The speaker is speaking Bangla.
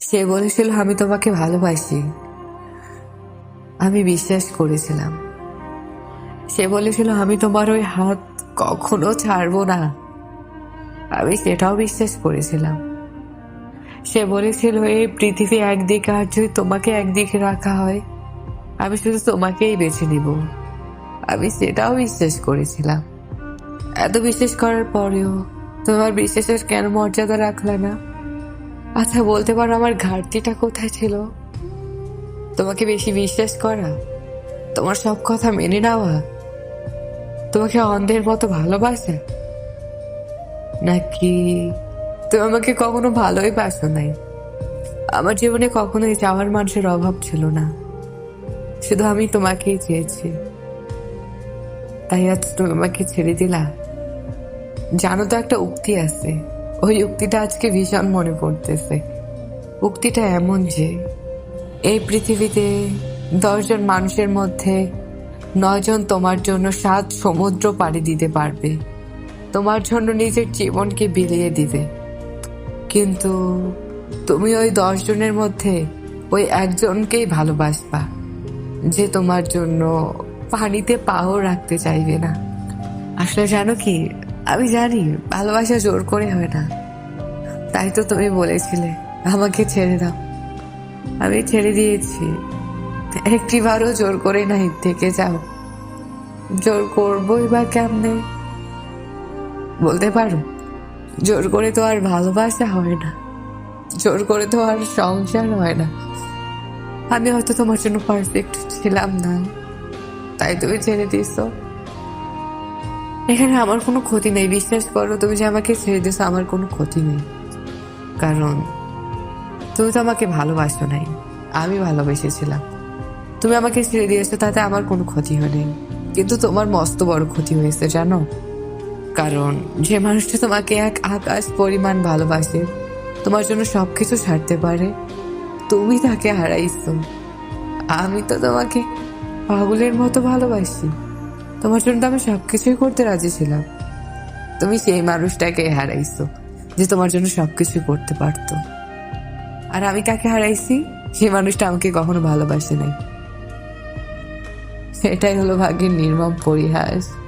সে বলেছিল, আমি তোমাকে ভালোবাসি। আমি বিশ্বাস করেছিলাম। সে বলেছিল, আমি তোমার ওই হাত কখনো ছাড়বো না। আমি সেটাও বিশ্বাস করেছিলাম। সে বলেছিল, এই পৃথিবী একদিকে, আর যদি তোমাকে একদিকে রাখা হয়, আমি শুধু তোমাকেই বেছে নিব। আমি সেটাও বিশ্বাস করেছিলাম। এত বিশ্বাস করার পরেও তোমার বিশ্বাসের কেন মর্যাদা রাখলে না? আচ্ছা বলতে পারো আমার ঘাটতিটা কোথায় ছিল? তোমাকে বেশি বিশ্বাস করা, তোমার সব কথা মেনে নেওয়া, তোমাকে অন্ধের মতো ভালোবাসা? নাকি তুমি আমাকে কখনো ভালোই বাসো নাই? আমার জীবনে কখনোই যাওয়ার মানুষের অভাব ছিল না। শুধু আমি তোমাকেই চেয়েছি। তাই আজ তুমি আমাকে ছেড়ে দিলা। জানো তো একটা উক্তি আছে। ওই উক্তিটা আজকে ভীষণ মনে পড়তেছে। উক্তিটা এমন যে, এই পৃথিবীতে দশজন মানুষের মধ্যে নয়জন তোমার জন্য সাত সমুদ্র পাড়ি দিতে পারবে। তোমার জন্য নিজের জীবনকে বিলিয়ে দিবে। কিন্তু তুমি ওই দশজনের মধ্যে ওই একজনকেই ভালোবাসবা, যে তোমার জন্য পানিতে পাও রাখতে চাইবে না। আসলে জানো কি আমি জানি, ভালোবাসা জোর করে হয় না। তাই তো তুমি বলেছিলে, আমাকে ছেড়ে দাও। আমি ছেড়ে দিয়েছি। একটিবারও জোর করে নাই, থেকে যাও। জোর করবোই বা কেমনে? বলতে পারো, জোর করে তো আর ভালোবাসা হয় না। জোর করে তো আর সংসার হয় না। আমি হয়তো তোমার জন্য পারফেক্ট ছিলাম না। তাই তুমি ছেড়ে দিয়েছ। এখানে আমার কোনো ক্ষতি নেই, বিশ্বাস করো, তুমি যে আমাকে ছেড়ে দিয়েছ, আমার কোনো ক্ষতি নেই। কারণ, তুমি তো আমাকে ভালোবাসো নাই, আমি ভালোবেসেছিলাম। তুমি আমাকে ছেড়ে দিয়েছ, তাতে আমার কোনো ক্ষতি হয়নি। কিন্তু তোমার মস্ত বড় ক্ষতি হয়েছে, জানো? কারণ, যে মানুষটা তোমাকে এক আকাশ পরিমাণ ভালোবাসে, তোমার জন্য সব কিছু ছাড়তে পারে, তুমি তাকে হারাইছো। আমি তো তোমাকে পাগলের মতো ভালোবাসি। তোমার জন্য আমি সবকিছুই করতে রাজি ছিলাম। তুমি সেই মানুষটাকে হারাইছো, যে তোমার জন্য সবকিছু করতে পারতো। আর আমি কাকে হারাইছি? সেই মানুষটা আমাকে কখনো ভালোবাসে নাই। এটাই হলো ভাগ্যের নির্মম পরিহাস।